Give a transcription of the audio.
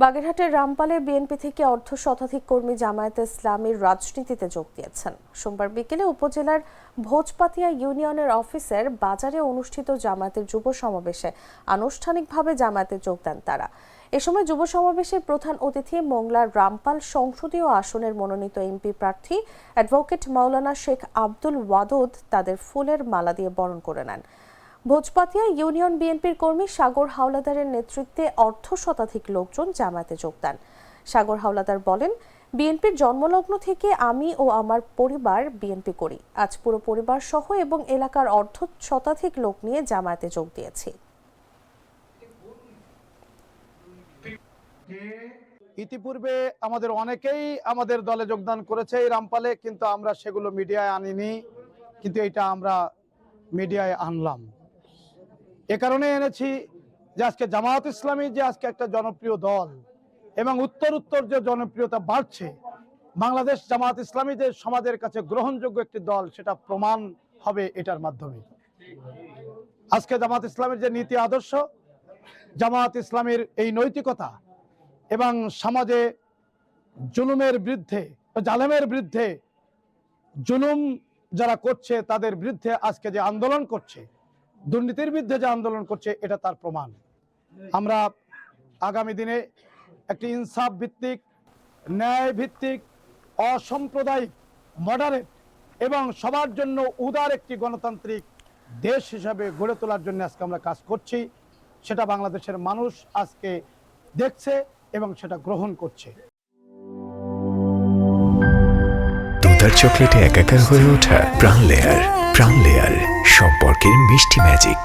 বাগেরহাটের রামপালে বিএনপি থেকে অর্ধ শতাধিক কর্মী জামায়াতে ইসলামের রাজনীতিতে যোগ দিয়েছেন। সোমবার বিকেলে উপজেলার ভোজপাতিয়া ইউনিয়নের অফিসের বাজারে অনুষ্ঠিত জামায়াতের যুব সমাবেশে আনুষ্ঠানিকভাবে জামায়াতে যোগ দেন তারা। এ সময় যুব সমাবেশের প্রধান অতিথি মোংলার রামপাল সংসদীয় আসনের মনোনীত এমপি প্রার্থী অ্যাডভোকেট মাওলানা শেখ আব্দুল ওয়াদুদ তাদের ফুলের মালা দিয়ে বরণ করে নেন। ভোজপাতিয়া ইউনিয়ন বিএনপির কর্মী সাগর হাওলাদারের নেতৃত্বে অর্ধ শতাধিক লোকজন জামায়াতে যোগ দেন সাগর হাওলাদার বলেন, বিএনপির জন্মলগ্ন থেকে আমি ও আমার পরিবার বিএনপি করি। আজ পুরো পরিবার সহ এবং এলাকার অর্ধ শতাধিক লোক নিয়ে জামায়াতে যোগ দিয়েছি। ইতিপূর্বে আমাদের অনেকেই আমাদের দলে যোগদান করেছে এই রামপালে, কিন্তু আমরা সেগুলো মিডিয়ায় আনিনি, কিন্তু এটা আমরা মিডিয়ায় আনলাম। এ কারণে এনেছি যে আজকে জামায়াত ইসলামী যে আজকে একটা জনপ্রিয় দল এবং উত্তর উত্তর যে জনপ্রিয়তা বাড়ছে, বাংলাদেশ জামায়াত ইসলামী যে সমাজের কাছে গ্রহণযোগ্য একটি দল, সেটা প্রমাণ হবে এটার মাধ্যমে। আজকে জামাত ইসলামের যে নীতি আদর্শ, জামায়াত ইসলামের এই নৈতিকতা এবং সমাজে জুলুমের বিরুদ্ধে, জালেমের বিরুদ্ধে জুলুম যারা করছে, তাদের বিরুদ্ধে আজকে যে আন্দোলন করছে দুর্নীতির বিরুদ্ধে যে আন্দোলন করছে, এটা তার প্রমাণ। আমরা আগামী দিনে একটি ইনসাফ ভিত্তিক, ন্যায় ভিত্তিক, অসাম্প্রদায়িক, মডারেট এবং সবার জন্য উদার একটি গণতান্ত্রিক দেশ হিসাবে গড়ে তোলার জন্য আজকে আমরা কাজ করছি। সেটা বাংলাদেশের মানুষ আজকে দেখছে এবং সেটা গ্রহণ করছে। চকলেটে একাকার হয়ে ওঠা প্রাণ লেয়ার। প্রাণ লেয়ার সম্পর্কের মিষ্টি ম্যাজিক